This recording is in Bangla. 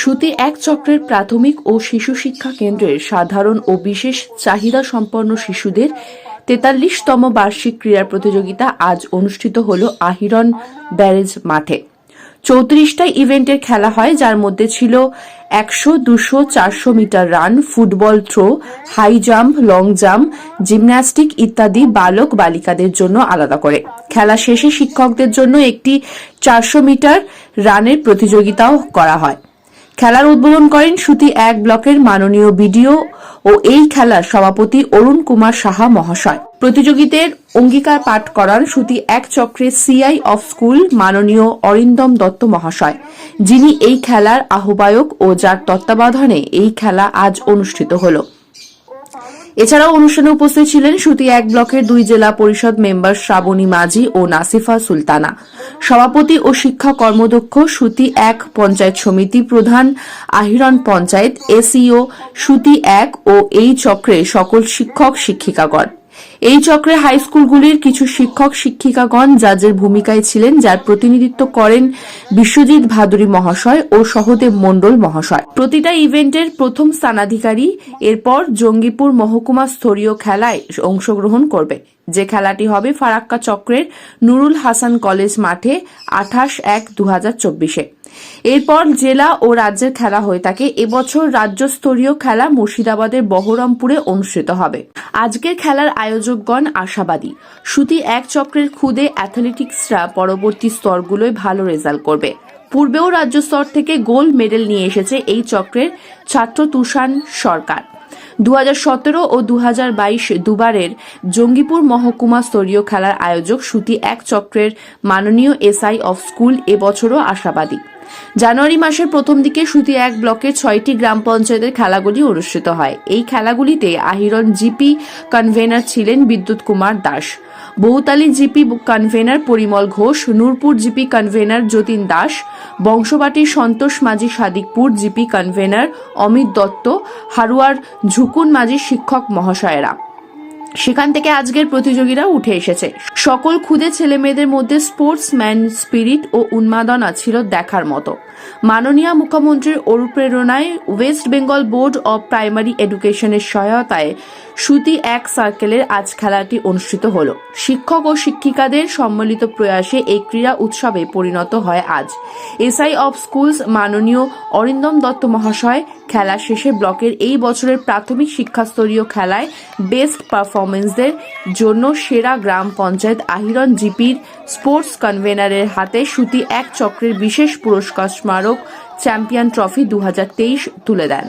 সুতি এক চক্রের প্রাথমিক ও শিশু শিক্ষা কেন্দ্রের সাধারণ ও বিশেষ চাহিদা সম্পন্ন শিশুদের তেতাল্লিশতম বার্ষিক ক্রীড়া প্রতিযোগিতা আজ অনুষ্ঠিত হল আহিরন ব্যারেজ মাঠে। চৌত্রিশটা ইভেন্টের খেলা হয়, যার মধ্যে ছিল একশো, দুশো, চারশো metre run, football throw, high jump, long jump, gymnastic ইত্যাদি বালক বালিকাদের জন্য আলাদা করে। খেলা শেষে শিক্ষকদের জন্য একটি চারশো মিটার রানের প্রতিযোগিতাও করা হয়। খেলার উদ্বোধন করেন সুতি এক ব্লকের মাননীয় বিডিও ও এই খেলার সভাপতি অরুণ কুমার সাহা মহাশয়। প্রতিযোগিতার অঙ্গীকার পাঠ করান সুতি এক চক্রের সিআই অফ স্কুল মাননীয় অরিন্দম দত্ত মহাশয়, যিনি এই খেলার আহ্বায়ক ও যার তত্ত্বাবধানে এই খেলা আজ অনুষ্ঠিত হলো। এছাড়াও অনুষ্ঠানে উপস্থিত ছিলেন সুতি এক ব্লকের দুই জেলা পরিষদ মেম্বার শ্রাবণী মাঝি ও নাসিফা সুলতানা। সভাপতি ও শিক্ষা কর্মদক্ষ সুতি এক পঞ্চায়েত সমিতি প্রধান, আহিরন পঞ্চায়েত, এসিও সুতি এক ও এই চক্রে সকল শিক্ষক, শিক্ষিকাগণ। এই চক্রে হাই স্কুলগুলির কিছু শিক্ষক, শিক্ষিকাগণ জাজের ভূমিকায় ছিলেন, যার প্রতিনিধিত্ব করেন বিশ্বজিৎ ভাদুরী মহাশয় ও সহদেব মণ্ডল মহাশয়। প্রতিটা ইভেন্টের প্রথম স্থানাধিকারী এরপর জঙ্গিপুর মহকুমা স্তরীয় খেলায় অংশগ্রহণ করবে, যে খেলাটি হবে ফারাক্কা চক্রের নুরুল হাসান কলেজ মাঠে আঠাশ এক দু হাজার চব্বিশে। এরপর জেলা ও রাজ্যের খেলা হয়ে থাকে। এবছর রাজ্যস্তরীয় খেলা মুর্শিদাবাদের বহরমপুরে অনুষ্ঠিত হবে। আজকের খেলার আয়োজকগণ আশাবাদী। সুতি এক চক্রের খুদে অ্যাথলেটিক্সরা পরবর্তী স্তরগুলোয় ভালো রেজাল্ট করবে। পূর্বেও রাজ্য স্তর থেকে গোল্ড মেডেল নিয়ে এসেছে এই চক্রের ছাত্র তুষান সরকার। দু হাজার সতেরো ও দু হাজার বাইশ দুবারের জঙ্গিপুর মহকুমা স্তরীয় খেলার আয়োজক সুতি এক চক্রের মাননীয় এসআই অফ স্কুল এবছরও আশাবাদী। জানুয়ারি মাসের প্রথম দিকে সুতি এক ব্লকের ছয়টি গ্রাম পঞ্চায়েতের খেলাগুলি অনুষ্ঠিত হয়। এই খেলাগুলিতে আহিরন জিপি কনভেনার ছিলেন Bidyut Kumar Das, Bahutali GP convener Parimal Ghosh, Nurpur GP convener Jatin Das বংশবাটির Santosh Majhi Sadikpur GP convener Amit Dutta, হারুয়ার ঝুকুন মাঝি শিক্ষক মহাশয়েরা। সেখান থেকে আজকের প্রতিযোগীরা উঠে এসেছে। সকল ক্ষুদে ছেলে মেয়েদের মধ্যে স্পোর্টসম্যান স্পিরিট ও উন্মাদনা ছিল দেখার মতো। মাননীয় মুখ্যমন্ত্রীর অনুপ্রেরণায় West Bengal board of primary এডুকেশনের সহায়তায় সুতি এক সার্কেলের আজ খেলাটি অনুষ্ঠিত হল। শিক্ষক ও শিক্ষিকাদের সম্মিলিত প্রয়াসে এই ক্রীড়া উৎসবে পরিণত হয় আজ। এসআই অফ স্কুলস মাননীয় অরিন্দম দত্ত মহাশয় খেলা শেষে ব্লকের এই বছরের প্রাথমিক শিক্ষাস্তরীয় খেলায় বেস্ট পারফরমেন্সদের জন্য সেরা গ্রাম পঞ্চায়েত আহিরন জিপির স্পোর্টস কনভেনারের হাতে সুতি এক চক্রের বিশেষ পুরস্কার স্মারক চ্যাম্পিয়ন ট্রফি দু হাজার তেইশ তুলে দেন।